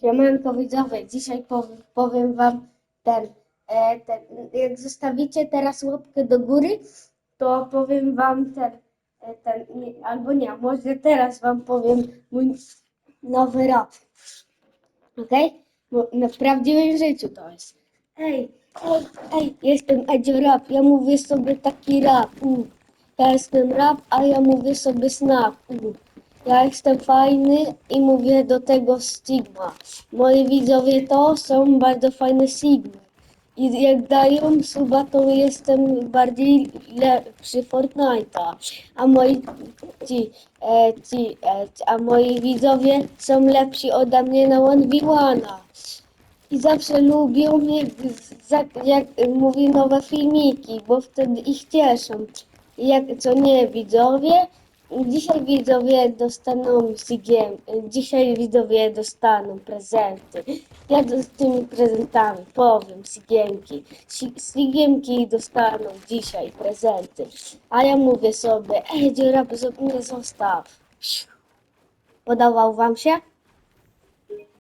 Siemanko widzowie, dzisiaj powiem, powiem wam ten, e, ten, jak zostawicie teraz łapkę do góry, to powiem wam ten, e, ten, nie, albo nie, może teraz wam powiem mój nowy rap. Okej? Bo na prawdziwym życiu to jest. Ej, ej, ej, jestem Edzio Rap, ja mówię sobie taki rap. Ja jestem rap, a ja mówię sobie snap. Ja jestem fajny i mówię do tego Stigma. Moi widzowie to są bardzo fajne Sigmy. I jak dają suba, to jestem bardziej lepszy Fortnite'a. A moi ci, e, ci, e, a moi widzowie są lepsi ode mnie na 1v1. I zawsze lubią mnie, jak mówi nowe filmiki, bo wtedy ich cieszą. Jak co nie widzowie, dzisiaj widzowie dostaną sigiem, dzisiaj widzowie dostaną prezenty. Ja z tymi prezentami powiem sigiemki. Si- Sigiemki dostaną dzisiaj prezenty. A ja mówię sobie, ej dziura, mnie zostaw. Podobał wam się?